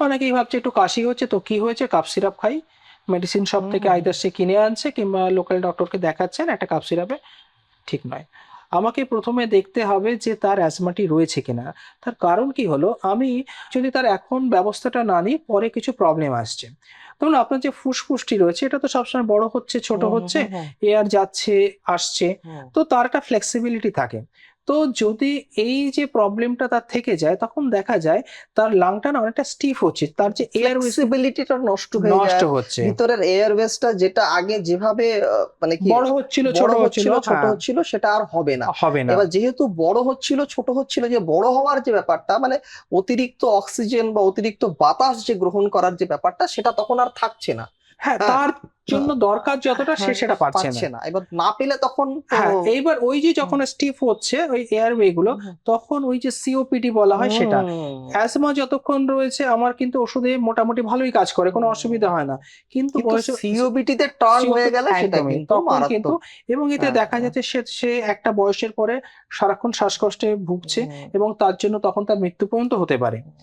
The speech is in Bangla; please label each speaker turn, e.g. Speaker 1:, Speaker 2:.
Speaker 1: অনেকেই ভাবছে একটু কাশি হচ্ছে তো কি হয়েছে? কাপ সিরাপ খাই। মেডিসিন শপ থেকে। আইদার সে কিনে আনছে কিংবা লোকাল ডক্টরকে দেখাচ্ছেন একটা কাপ সিরাপে ঠিক নয়। আমাকে প্রথমে দেখতে হবে যে তার অ্যাজমাটি রয়েছে কিনা। তার কারণ কি হলো? আমি যদি তার এখন ব্যবস্থাটা না নিই পরে কিছু প্রবলেম আসছে। ধরুন আপনার যে ফুসফুসটি রয়েছে এটা তো সবসময় বড় হচ্ছে ছোট হচ্ছে এয়ার যাচ্ছে আসছে তো তার একটা ফ্লেক্সিবিলিটি থাকে। তো যদি এই যে প্রবলেমটা তার থেকে যায় তখন দেখা যায় তার লাংটা না অনেকটা স্টিফ হচ্ছে। তার যে এয়ার
Speaker 2: ফ্লেক্সিবিলিটিটা নষ্ট হয়ে
Speaker 1: নষ্ট হচ্ছে।
Speaker 2: ভিতরের এয়ারওয়েজটা যেটা আগে যেভাবে মানে কি
Speaker 1: বড় হচ্ছিল ছোট হচ্ছিল
Speaker 2: ছোট
Speaker 1: হ্যাঁ,
Speaker 2: হচ্ছিল সেটা আর হবে না।
Speaker 1: হবে না।
Speaker 2: এবার যেহেতু বড় হচ্ছিল ছোট হচ্ছিল যে বড় হওয়ার যে ব্যাপারটা মানে অতিরিক্ত অক্সিজেন বা অতিরিক্ত বাতাস যে গ্রহণ করার যে ব্যাপারটা সেটা তখন আর থাকছে না।
Speaker 1: হ্যাঁ। তার জন্য দরকার যতটা সে
Speaker 2: হ্যাঁ,
Speaker 1: সেটা পাচ্ছে না।
Speaker 2: এবার না পেলে তখন
Speaker 1: হ্যাঁ এইবার ওই যে যখন স্টিফ হচ্ছে ওই এয়ারওয়ে গুলো তখন ওই যে সিওপিডি বলা হয় সেটা।
Speaker 2: হুম।
Speaker 1: অ্যাজমা যতক্ষণ রয়েছে আমার কিন্তু ওষুধে মোটামুটি ভালোই কাজ করে কোনো অসুবিধা হয় না। কিন্তু
Speaker 2: কিন্তু তে টার্ন হয়ে গেলে সেটা
Speaker 1: তখন কিন্তু এবং এতে
Speaker 2: হ্যাঁ,
Speaker 1: দেখা
Speaker 2: হ্যাঁ।
Speaker 1: যাচ্ছে সে সে একটা বয়সের পরে সারাক্ষণ শ্বাসকষ্টে ভুগছে এবং তার জন্য তখন তার মৃত্যু পর্যন্ত হতে পারে।